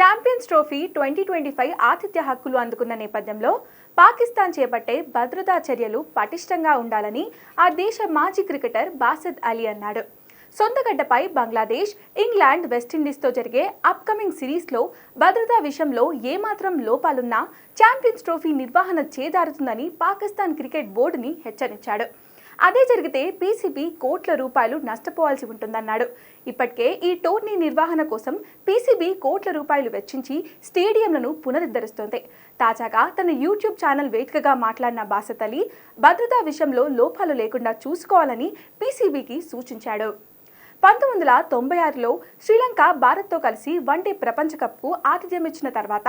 Champions trophy twenty twenty five ఆతిథ్య హక్కులు అందుకున్న నేపథ్యంలో పాకిస్తాన్ చేపట్టే భద్రతా చర్యలు పటిష్టంగా ఉండాలని ఆ దేశ మాజీ క్రికెటర్ బాసద్ అలీ అన్నాడు. సొంతగడ్డపై బంగ్లాదేశ్ ఇంగ్లాండ్ వెస్టిండీస్తో జరిగే అప్కమింగ్ సిరీస్లో భద్రతా విషయంలో ఏమాత్రం లోపాలున్నా ఛాంపియన్స్ ట్రోఫీ నిర్వహణ చేదారుతుందని పాకిస్తాన్ క్రికెట్ బోర్డుని హెచ్చరించాడు. అదే జరిగితే పీసీబీ కోట్ల రూపాయలు నష్టపోవాల్సి ఉంటుందన్నాడు. ఇప్పటికే ఈ టోర్నీ నిర్వహణ కోసం పీసీబీ కోట్ల రూపాయలు వెచ్చించి స్టేడియంలను పునరుద్ధరిస్తోంది. తాజాగా తన యూట్యూబ్ ఛానల్ వేదికగా మాట్లాడిన బాసత్ అలీ భద్రతా విషయంలో లోపాలు లేకుండా చూసుకోవాలని పీసీబీకి సూచించాడు. పంతొమ్మిది వందల తొంభై ఆరులో శ్రీలంక భారత్తో కలిసి వన్డే ప్రపంచ కప్కు ఆతిథ్యం ఇచ్చిన తర్వాత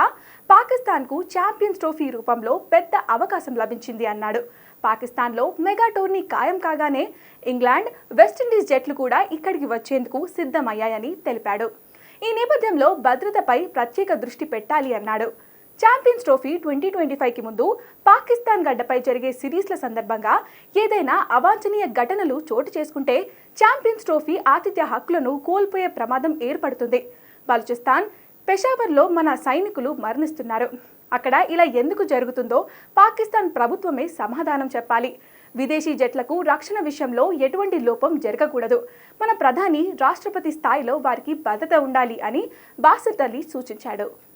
పాకిస్తాన్కు ఛాంపియన్స్ ట్రోఫీ రూపంలో పెద్ద అవకాశం లభించింది అన్నాడు. పాకిస్తాన్లో మెగా టోర్నీ ఖాయం కాగానే ఇంగ్లాండ్ వెస్టిండీస్ జట్లు కూడా ఇక్కడికి వచ్చేందుకు సిద్ధమయ్యాయని తెలిపాడు. ఈ నేపథ్యంలో భద్రతపై ప్రత్యేక దృష్టి పెట్టాలి అన్నాడు. ఛాంపియన్స్ ట్రోఫీ ట్వంటీ ట్వంటీ ఫైవ్కి ముందు పాకిస్తాన్ గడ్డపై జరిగే సిరీస్ల సందర్భంగా ఏదైనా అవాంఛనీయ ఘటనలు చోటు చేసుకుంటే ఛాంపియన్స్ ట్రోఫీ ఆతిథ్య హక్కులను కోల్పోయే ప్రమాదం ఏర్పడుతుంది. బలుచిస్తాన్ పెషావర్లో మన సైనికులు మరణిస్తున్నారు. అక్కడ ఇలా ఎందుకు జరుగుతుందో పాకిస్తాన్ ప్రభుత్వమే సమాధానం చెప్పాలి. విదేశీ జట్లకు రక్షణ విషయంలో ఎటువంటి లోపం జరగకూడదు. మన ప్రధాని రాష్ట్రపతి స్థాయిలో వారికి భద్రత ఉండాలి అని బాసత్ అలీ సూచించాడు.